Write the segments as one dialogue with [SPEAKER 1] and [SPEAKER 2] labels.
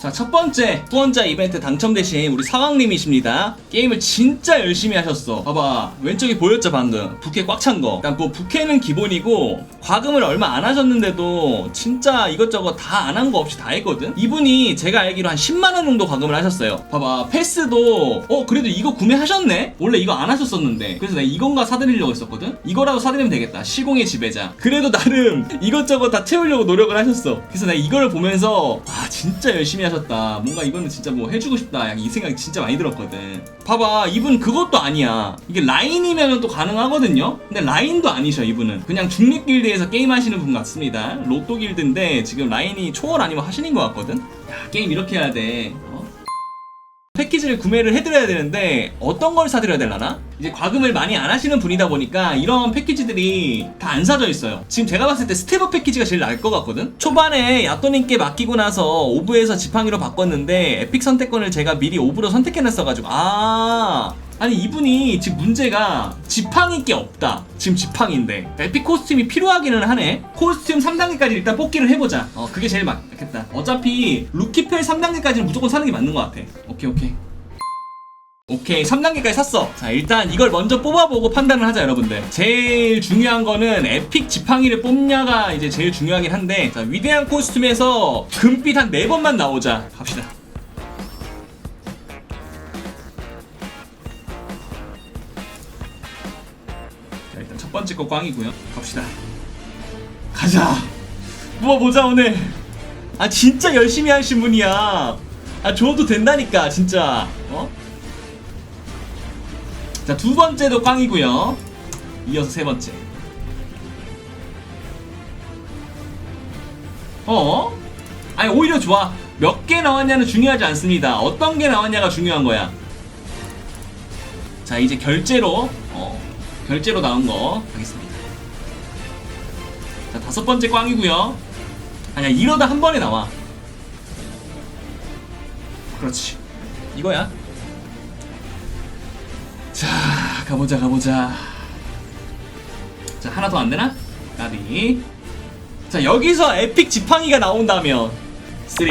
[SPEAKER 1] 자, 첫 번째 후원자 이벤트 당첨되신 우리 사왕님이십니다. 게임을 진짜 열심히 하셨어. 봐봐. 왼쪽에 보였죠, 방금. 부캐 꽉 찬 거. 일단 뭐 부캐는 기본이고, 과금을 얼마 안 하셨는데도 진짜 이것저것 다 안 한 거 없이 다 했거든? 이분이 제가 알기로 한 10만원 정도 과금을 하셨어요. 봐봐. 패스도, 어, 그래도 이거 구매하셨네? 원래 이거 안 하셨었는데. 그래서 내가 이건가 사드리려고 했었거든? 이거라도 사드리면 되겠다. 시공의 지배자. 그래도 나름 이것저것 다 채우려고 노력을 하셨어. 그래서 내가 이거를 보면서, 아, 진짜 열심히 하셨다. 뭔가 이거는 진짜 뭐 해주고 싶다. 이 생각이 진짜 많이 들었거든. 봐봐, 이분 그것도 아니야. 이게 라인이면 또 가능하거든요? 근데 라인도 아니셔, 이분은. 그냥 중립 길드에서 게임하시는 분 같습니다. 로또 길드인데 지금 라인이 초월 아니면 하시는 것 같거든? 야, 게임 이렇게 해야 돼. 어? 패키지를 구매를 해드려야 되는데 어떤 걸 사드려야 되려나? 이제 과금을 많이 안 하시는 분이다 보니까 이런 패키지들이 다 안 사져 있어요. 지금 제가 봤을 때 스텝업 패키지가 제일 나을 것 같거든? 초반에 야또님께 맡기고 나서 오브에서 지팡이로 바꿨는데 에픽 선택권을 제가 미리 오브로 선택해놨어가지고 아 아니 이분이 지금 문제가 지팡이 게 없다. 지금 지팡인데. 에픽 코스튬이 필요하기는 하네. 코스튬 3단계까지 일단 뽑기를 해보자. 어 그게 제일 맞겠다. 어차피 루키펠 3단계까지는 무조건 사는 게 맞는 것 같아. 오케이 오케이. 오케이 3단계까지 샀어. 자 일단 이걸 먼저 뽑아보고 판단을 하자 여러분들. 제일 중요한 거는 에픽 지팡이를 뽑냐가 이제 제일 중요하긴 한데 자 위대한 코스튬에서 금빛 한 4번만 나오자. 갑시다 일단 첫 번째 거 꽝이고요. 갑시다. 가자. 모아보자 오늘. 아 진짜 열심히 하신 분이야. 아 줘도 된다니까 진짜. 어? 자 두 번째도 꽝이고요. 이어서 세 번째. 어? 아니 오히려 좋아. 몇 개 나왔냐는 중요하지 않습니다. 어떤 게 나왔냐가 중요한 거야. 자 이제 결제로 어 결제로 나온 거 하겠습니다. 자 다섯 번째 꽝이고요. 아니야 이러다 한 번에 나와. 그렇지. 이거야. 자 가보자 가보자. 자 하나 더 안 되나? 나비. 자 여기서 에픽 지팡이가 나온다면 3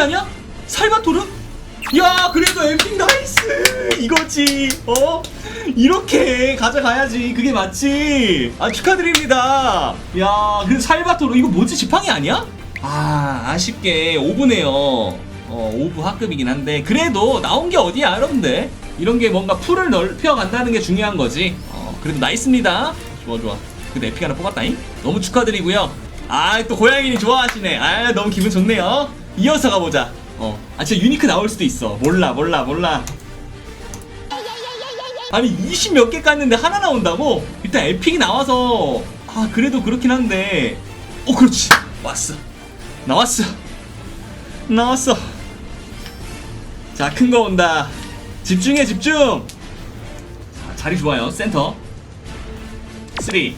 [SPEAKER 1] 아니야? 살바토르? 야 그래도 에픽 나이스! 이거지 어? 이렇게 가져가야지. 그게 맞지? 아 축하드립니다. 야 그래도 살바토르 이거 뭐지? 지팡이 아니야? 아 아쉽게 오브네요. 어 오브 하급이긴 한데 그래도 나온 게 어디야 여러분들? 이런 게 뭔가 풀을 넓혀 간다는 게 중요한 거지. 어 그래도 나이스입니다. 좋아 좋아. 그 에픽 하나 뽑았다잉? 너무 축하드리고요. 아 또 고양이님 좋아하시네. 아 너무 기분 좋네요 이어서 가보자. 어아 진짜 유니크 나올 수도 있어. 몰라 몰라 몰라. 아니 20 몇 개 깠는데 하나 나온다고? 일단 에픽이 나와서. 아 그래도 그렇긴 한데. 어 그렇지. 왔어. 나왔어. 나왔어. 자 큰 거 온다. 집중해 집중. 자, 자리 좋아요. 센터. 3 2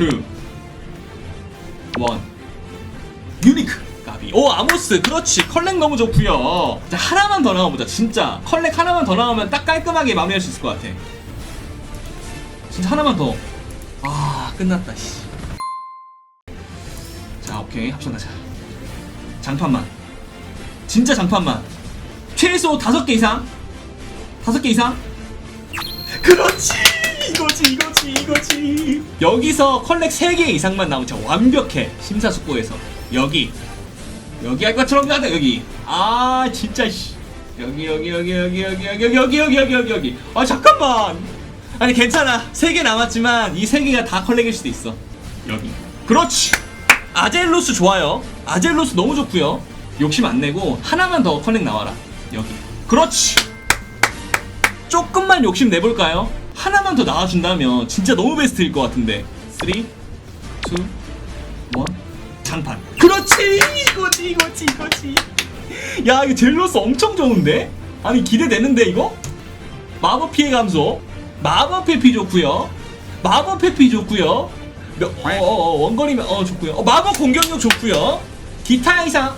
[SPEAKER 1] 1 유니크 오 아모스. 그렇지. 컬렉 너무 좋구요. 자 하나만 더 나와보자. 진짜. 컬렉 하나만 더 나오면 딱 깔끔하게 마무리할 수 있을 것 같아. 진짜 하나만 더아 끝났다 씨. 자 오케이. 합성하자. 장판만. 진짜 장판만. 최소 다섯 개 이상? 다섯 개 이상? 그렇지! 이거지 이거지 이거지. 여기서 컬렉 3개 이상만 나오면 완벽해. 심사숙고해서. 여기 여기 할 것처럼 가다 여기 아 진짜 씨 여기 여기 여기 여기 여기 여기 여기 여기 여기 여기 여기 여기 아 잠깐만 아니 괜찮아 3개 남았지만 이 3개가 다 컬렉일 수도 있어 여기 그렇지 아젤로스 좋아요 아젤로스 너무 좋고요 욕심 안 내고 하나만 더 컬렉 나와라 여기 그렇지 조금만 욕심 내볼까요? 하나만 더 나와준다면 진짜 너무 베스트일 것 같은데 3 2 1 장판 그렇지. 이거지 이거지 이거지. 야 이거 젤로스 엄청 좋은데? 아니 기대되는데 이거? 마법 피해 감소. 마법 회피 좋고요. 마법 회피 좋고요. 몇- 어, 어, 어, 원거리면 어 좋고요. 어, 마법 공격력 좋고요. 기타 이상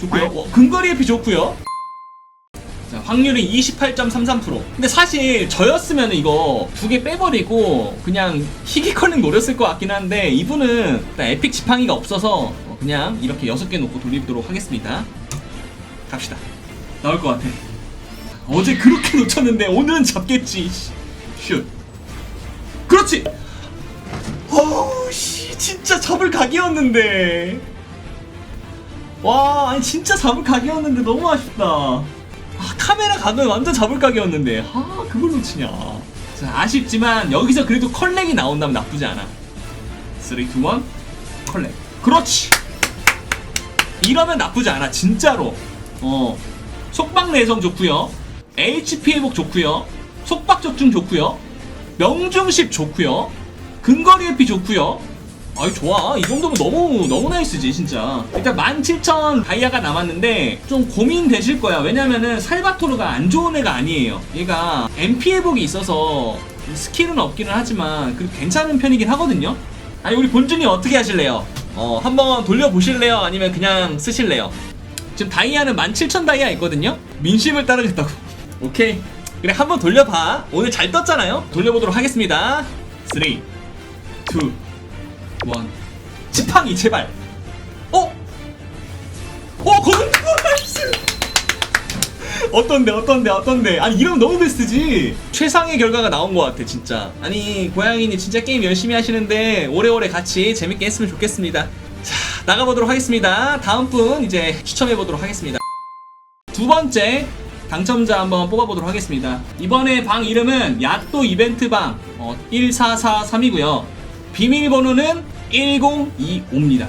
[SPEAKER 1] 좋고요. 어, 근거리 회피 좋고요. 자, 확률이 28.33%. 근데 사실 저였으면 이거 두 개 빼버리고 그냥 희귀 컬링 노렸을 것 같긴 한데 이분은 에픽 지팡이가 없어서 어, 그냥 이렇게 여섯 개 놓고 돌리도록 하겠습니다. 갑시다. 나올 것 같아. 어제 그렇게 놓쳤는데 오늘은 잡겠지. 씨. 슛. 그렇지. 어우 씨 진짜 잡을 각이었는데. 와 아니 진짜 잡을 각이었는데 너무 아쉽다. 아, 카메라 각은 완전 잡을 각이었는데 아 그걸 놓치냐. 자 아쉽지만 여기서 그래도 컬렉이 나온다면 나쁘지 않아. 3, 2, 1 컬렉. 그렇지. 이러면 나쁘지 않아 진짜로. 어 속박 내성 좋고요. HP 회복 좋고요. 속박 적중 좋고요. 명중십 좋고요. 근거리 회피 좋고요. 아이 좋아 이 정도면 너무 너무 나이스지 진짜 일단 17,000 다이아가 남았는데 좀 고민되실 거야 왜냐면은 살바토르가 안 좋은 애가 아니에요 얘가 MP 회복이 있어서 스킬은 없기는 하지만 그래도 괜찮은 편이긴 하거든요 아니 우리 본준이 어떻게 하실래요? 어 한번 돌려보실래요? 아니면 그냥 쓰실래요? 지금 다이아는 17,000 다이아 있거든요 민심을 따르겠다고 오케이 그래 한번 돌려봐 오늘 잘 떴잖아요 돌려보도록 하겠습니다 3 2 원. 지팡이 제발. 어? 어 나이스. 어떤데 어떤데 어떤데 아니 이러면 너무 베스트지 최상의 결과가 나온 것 같아 진짜 아니 고양이님 진짜 게임 열심히 하시는데 오래오래 같이 재밌게 했으면 좋겠습니다 자 나가보도록 하겠습니다 다음 분 이제 추첨해보도록 하겠습니다 두 번째 당첨자 한번 뽑아보도록 하겠습니다. 이번에 방 이름은 야또 이벤트 방 어, 1443이고요. 비밀번호는 1025입니다.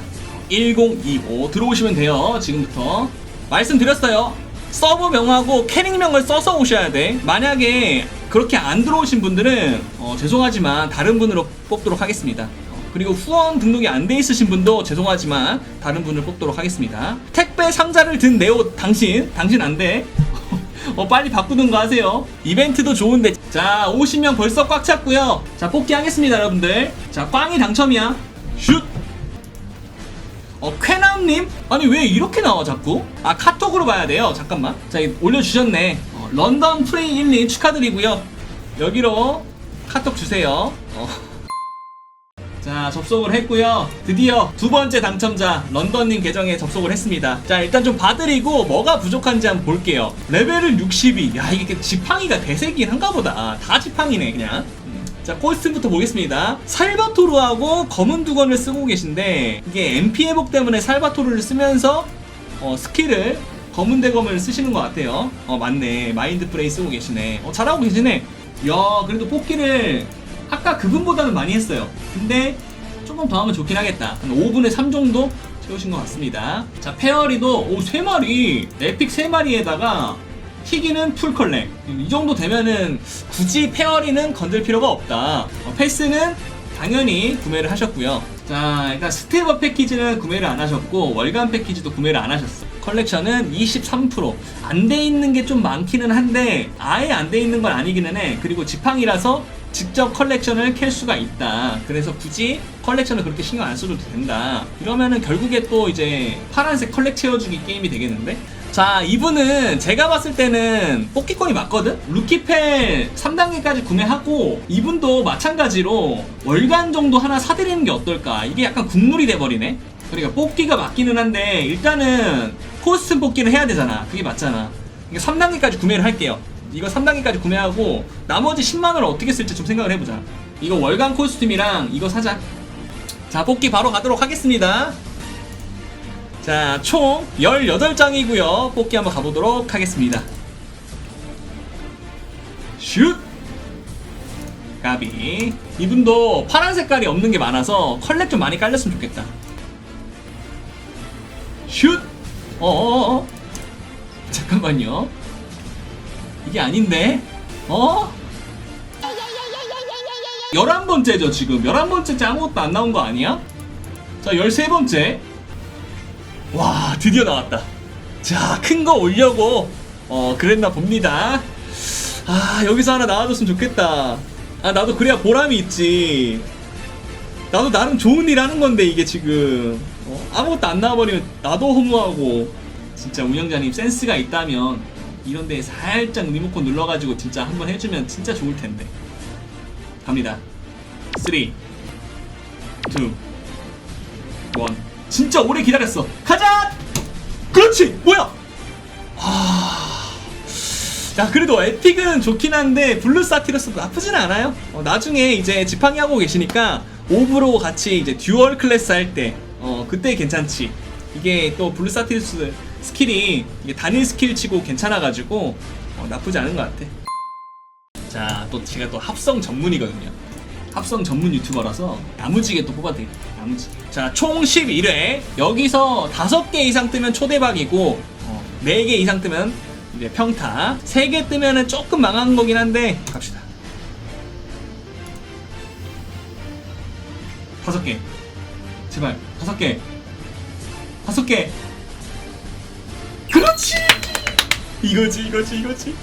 [SPEAKER 1] 1025 들어오시면 돼요. 지금부터 말씀드렸어요. 서버 명하고 캐릭명을 써서 오셔야 돼. 만약에 그렇게 안 들어오신 분들은 어, 죄송하지만 다른 분으로 뽑도록 하겠습니다. 어, 그리고 후원 등록이 안 돼 있으신 분도 죄송하지만 다른 분을 뽑도록 하겠습니다. 택배 상자를 든 네오 당신 당신 안 돼. 어 빨리 바꾸든가 하세요 이벤트도 좋은데 자 50명 벌써 꽉 찼고요 자 뽑기 하겠습니다 여러분들 자 꽝이 당첨이야 슛 어, 쾌남님? 아니, 왜 이렇게 나와, 자꾸? 아, 카톡으로 봐야 돼요. 잠깐만. 자, 올려주셨네. 어, 런던 프레이 1님 축하드리고요. 여기로 카톡 주세요. 어. 자, 접속을 했고요. 드디어 두 번째 당첨자 런던님 계정에 접속을 했습니다. 자, 일단 좀 봐드리고 뭐가 부족한지 한번 볼게요. 레벨은 62. 야, 이게 지팡이가 대세긴 한가 보다. 다 지팡이네, 그냥. 음. 자, 코스튬부터 보겠습니다. 살바토르하고 검은 두건을 쓰고 계신데 이게 MP 회복 때문에 살바토르를 쓰면서 어, 스킬을 검은 대검을 쓰시는 것 같아요. 어, 맞네. 마인드 프레이 쓰고 계시네. 어, 잘하고 계시네. 야, 그래도 뽑기를 아까 그분보다는 많이 했어요. 근데 조금 더 하면 좋긴 하겠다. 한 5분의 3 정도 채우신 것 같습니다. 자, 페어리도 오, 3마리, 에픽 3마리에다가 희귀는 풀 컬렉. 이 정도 되면은 굳이 페어리는 건들 필요가 없다. 어, 패스는 당연히 구매를 하셨고요. 자, 일단 스텝업 패키지는 구매를 안 하셨고 월간 패키지도 구매를 안 하셨어. 컬렉션은 23%안 돼 있는 게 좀 많기는 한데 아예 안 돼 있는 건 아니기는 해. 그리고 지팡이라서 직접 컬렉션을 캘 수가 있다. 그래서 굳이 컬렉션을 그렇게 신경 안 써도 된다. 이러면은 결국에 또 이제 파란색 컬렉 채워주기 게임이 되겠는데? 자, 이분은 제가 봤을 때는 뽑기권이 맞거든? 루키펠 3단계까지 구매하고 이분도 마찬가지로 월간 정도 하나 사드리는 게 어떨까? 이게 약간 국룰이 돼버리네? 그러니까 뽑기가 맞기는 한데 일단은 코스튬 뽑기를 해야 되잖아. 그게 맞잖아. 그러니까 3단계까지 구매를 할게요. 이거 3단계까지 구매하고 나머지 10만원을 어떻게 쓸지 좀 생각을 해보자. 이거 월간 코스튬이랑 이거 사자. 자, 뽑기 바로 가도록 하겠습니다. 자, 총 18장이고요. 뽑기 한번 가보도록 하겠습니다. 슛! 까비. 이분도 파란 색깔이 없는 게 많아서 컬렉 좀 많이 깔렸으면 좋겠다. 슛! 어어어. 잠깐만요. 이게 아닌데? 어? 11번째죠, 지금. 11번째 째 아무것도 안 나온 거 아니야? 자, 13번째. 와, 드디어 나왔다. 자, 큰 거 올려고, 어, 그랬나 봅니다. 아, 여기서 하나 나와줬으면 좋겠다. 아, 나도 그래야 보람이 있지. 나도 나름 좋은 일 하는 건데, 이게 지금. 어, 아무것도 안 나와버리면 나도 허무하고. 진짜 운영자님 센스가 있다면 이런 데에 살짝 리모컨 눌러가지고 진짜 한번 해주면 진짜 좋을 텐데. 갑니다. 3, 2, 1. 진짜 오래 기다렸어. 가자! 그렇지! 뭐야! 아. 자, 그래도 에픽은 좋긴 한데, 블루 사티러스도 나쁘진 않아요. 어, 나중에 이제 지팡이 하고 계시니까, 오브로 같이 이제 듀얼 클래스 할 때, 어, 그때 괜찮지. 이게 또 블루 사티러스 스킬이 이게 단일 스킬 치고 괜찮아가지고, 어, 나쁘지 않은 것 같아. 자, 또 제가 또 합성 전문이거든요. 합성 전문 유튜버라서 야무지게 또 뽑아드릴게요. 야무지게. 자, 총 11회. 여기서 5개 이상 뜨면 초대박이고, 어, 4개 이상 뜨면 이제 평타. 3개 뜨면은 조금 망한 거긴 한데, 갑시다. 5개. 제발, 5개. 5개. 그렇지! 이거지, 이거지, 이거지.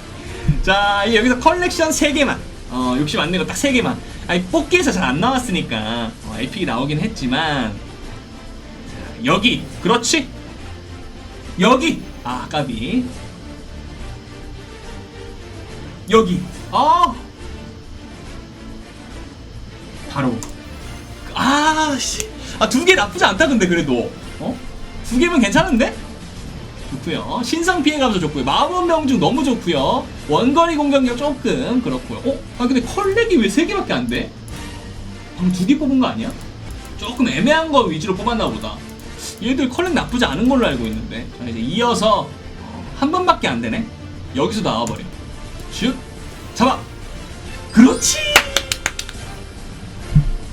[SPEAKER 1] 자, 여기서 컬렉션 3개만. 어, 욕심 안 내고 딱 3개만. 아니, 뽑기에서 잘 안 나왔으니까. 어, 에픽이 나오긴 했지만. 자, 여기. 그렇지. 여기. 아, 까비. 여기. 아. 바로. 아, 씨. 아, 두 개 나쁘지 않다, 근데 그래도. 어? 두 개면 괜찮은데? 좋고요. 신상 피해 감소 좋고요. 마법 명중 너무 좋고요. 원거리 공격력 조금 그렇고요. 어? 아 근데 컬렉이 왜세 개밖에 안 돼? 방금 두개 뽑은 거 아니야? 조금 애매한 거 위주로 뽑았나 보다. 얘들 컬렉 나쁘지 않은 걸로 알고 있는데. 자 이제 이어서 어, 한 번밖에 안 되네. 여기서 나와버려. 슛. 잡아. 그렇지.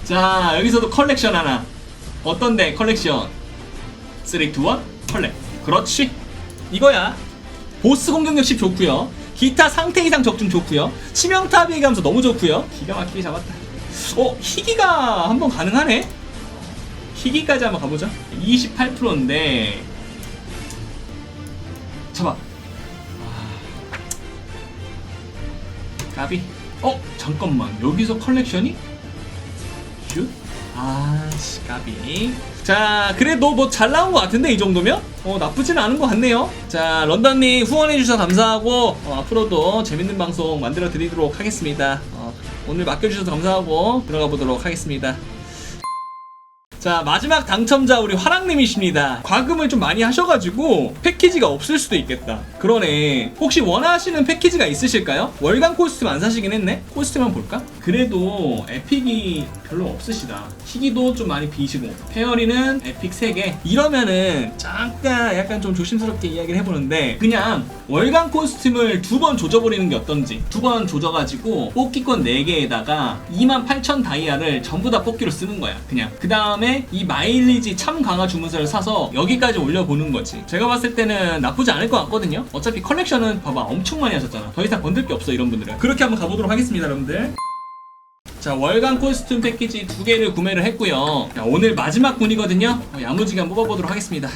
[SPEAKER 1] 자 여기서도 컬렉션 하나. 어떤데 컬렉션? 3, 2, 1 컬렉. 그렇지. 이거야. 보스 공격력 10 좋고요. 기타 상태 이상 적중 좋고요. 치명타 비감소 너무 좋고요. 기가 막히게 잡았다. 어, 희기가 한번 가능하네. 희기까지 한번 가보자. 28%인데 잡아. 아. 가비. 어, 잠깐만. 여기서 컬렉션이? 슛? 아씨 까비. 자 그래도 뭐 잘 나온 것 같은데 이 정도면? 어 나쁘진 않은 것 같네요. 자 런던님 후원해주셔서 감사하고 어, 앞으로도 재밌는 방송 만들어 드리도록 하겠습니다. 어, 오늘 맡겨주셔서 감사하고 들어가 보도록 하겠습니다 자 마지막 당첨자 우리 화랑님이십니다. 과금을 좀 많이 하셔가지고 패키지가 없을 수도 있겠다. 그러네. 혹시 원하시는 패키지가 있으실까요? 월간 코스튬 안 사시긴 했네? 코스튬 한번 볼까? 그래도 에픽이 별로 없으시다. 희기도 좀 많이 비시고. 페어리는 에픽 3개. 이러면은 잠깐 약간 좀 조심스럽게 이야기를 해보는데 그냥 월간 코스튬을 두 번 조져버리는 게 어떤지 두 번 조져가지고 뽑기권 4개에다가 28,000 다이아를 전부 다 뽑기로 쓰는 거야 그냥. 그 다음에 이 마일리지 참 강화 주문서를 사서 여기까지 올려보는 거지. 제가 봤을 때는 나쁘지 않을 것 같거든요. 어차피 컬렉션은 봐봐 엄청 많이 하셨잖아. 더 이상 건들 게 없어 이런 분들은. 그렇게 한번 가보도록 하겠습니다 여러분들. 자 월간 코스튬 패키지 두 개를 구매를 했고요. 자, 오늘 마지막 분이거든요. 어, 야무지게 한번 뽑아보도록 하겠습니다.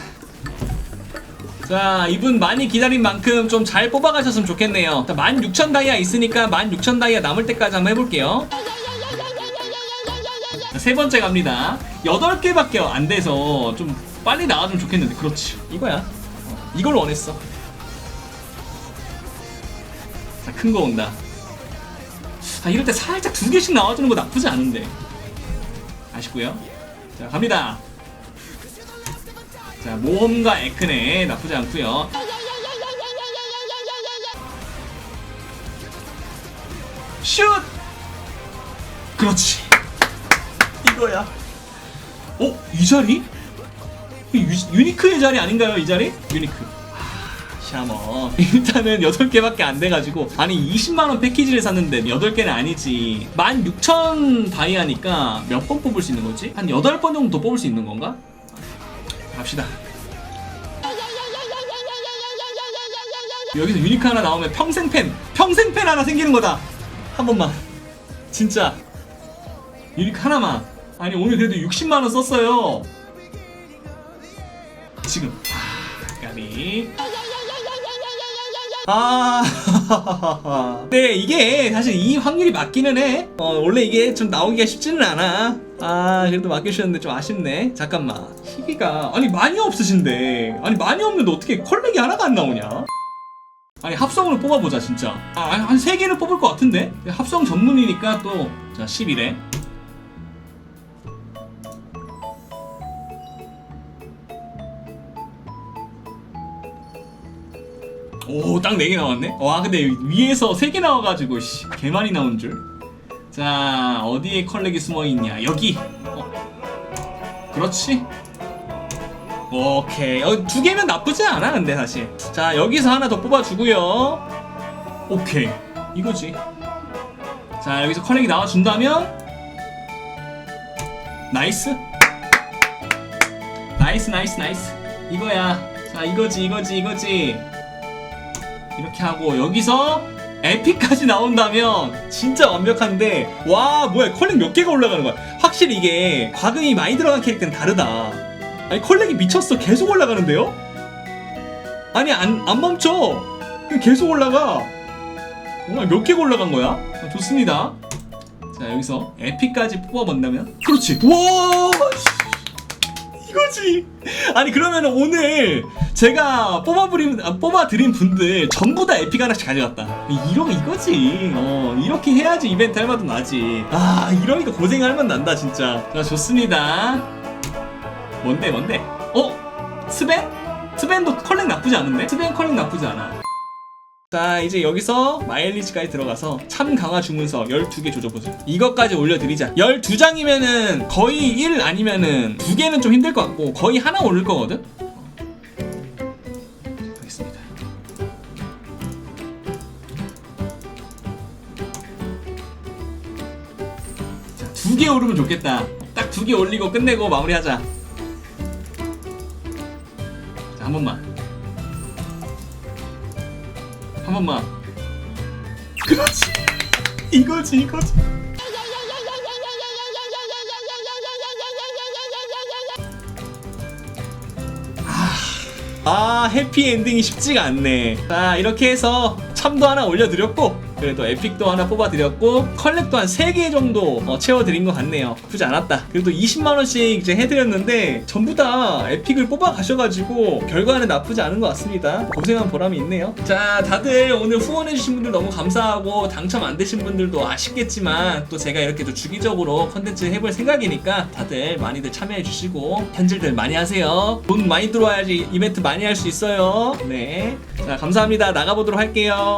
[SPEAKER 1] 자 이분 많이 기다린 만큼 좀 잘 뽑아가셨으면 좋겠네요. 16,000 다이아 있으니까 16,000 다이아 남을 때까지 한번 해볼게요. 자, 세 번째 갑니다. 8개밖에 안 돼서 좀 빨리 나와주면 좋겠는데. 그렇지. 이거야. 어, 이걸 원했어. 자 큰 거 온다. 아 이럴 때 살짝 두 개씩 나와주는 거 나쁘지 않은데. 아쉽고요. 자 갑니다. 자 모험가 에크네. 나쁘지 않고요. 슛! 그렇지 이거야 어? 이 자리? 이 유, 유니크의 자리 아닌가요 이 자리? 유니크 샤머 일단은 8개밖에 안 돼가지고 아니 20만원 패키지를 샀는데 8개는 아니지 16,000 다이아니까 몇 번 뽑을 수 있는 거지? 한 8번 정도 더 뽑을 수 있는 건가? 갑시다 여기서 유니크 하나 나오면 평생 팬 평생 팬 하나 생기는 거다 한 번만 진짜 유니크 하나만 아니 오늘 그래도 60만 원 썼어요 지금 아 까비 아, 네, 이게 사실 이 확률이 맞기는 해. 어, 원래 이게 좀 나오기가 쉽지는 않아. 아, 그래도 맡겨주셨는데 좀 아쉽네. 잠깐만. 희귀가, 아니, 많이 없으신데. 아니, 많이 없는데 어떻게 컬렉이 하나가 안 나오냐? 아니 합성으로 뽑아보자 진짜 아 한 3개는 뽑을 것 같은데 합성 전문이니까 또 자 11회 오, 딱 4개 나왔네? 와, 근데 위에서 3개 나와가지고, 씨, 개 많이 나온 줄. 자, 어디에 컬렉이 숨어있냐? 여기! 어. 그렇지. 오케이. 어, 두 개면 나쁘지 않아, 근데 사실. 자, 여기서 하나 더 뽑아주고요. 오케이. 이거지. 자, 여기서 컬렉이 나와준다면, 나이스. 나이스, 나이스, 나이스. 이거야. 자, 이거지, 이거지, 이거지. 이렇게 하고 여기서 에픽까지 나온다면 진짜 완벽한데 와 뭐야 컬렉 몇 개가 올라가는 거야. 확실히 이게 과금이 많이 들어간 캐릭터는 다르다. 아니 컬렉이 미쳤어. 계속 올라가는데요? 아니 안, 안 멈춰. 계속 올라가. 정말 몇 개가 올라간 거야? 아, 좋습니다. 자 여기서 에픽까지 뽑아본다면? 그렇지. 와 씨. 이거지. 아니 그러면 오늘 제가 뽑아드린 아, 뽑아드린 분들 전부 다 에픽 하나씩 가져갔다. 이러 이거지. 어 이렇게 해야지 이벤트 할 맛도 나지. 아 이러니까 고생할 맛 난다 진짜. 자 좋습니다. 뭔데 뭔데? 어 스벤? 스벤도 컬렉 나쁘지 않은데? 스벤 컬렉 나쁘지 않아. 자 이제 여기서 마일리지까지 들어가서 참 강화 주문서 12개 조져보자 이것까지 올려드리자. 12장이면은 거의 1 아니면은 2개는 좀 힘들 것 같고 거의 하나 오를 거거든? 하겠습니다. 두개 오르면 좋겠다. 딱 두 개 올리고 끝내고 마무리하자. 자 한 번만 한 번만. 그렇지. 이거지, 이거지. 아, 해피 엔딩이 쉽지가 않네. 자, 이렇게 해서 참도 하나 올려드렸고, 그래도 에픽도 하나 뽑아드렸고, 컬렉도 한 3개 정도 어, 채워드린 것 같네요. 나쁘지 않았다. 그래도 20만원씩 이제 해드렸는데, 전부 다 에픽을 뽑아가셔가지고, 결과는 나쁘지 않은 것 같습니다. 고생한 보람이 있네요. 자, 다들 오늘 후원해주신 분들 너무 감사하고, 당첨 안 되신 분들도 아쉽겠지만, 또 제가 이렇게 또 주기적으로 컨텐츠 해볼 생각이니까, 다들 많이들 참여해주시고, 현질들 많이 하세요. 돈 많이 들어와야지 이벤트 많이 할 수 있어요. 네. 자, 감사합니다. 나가보도록 할게요.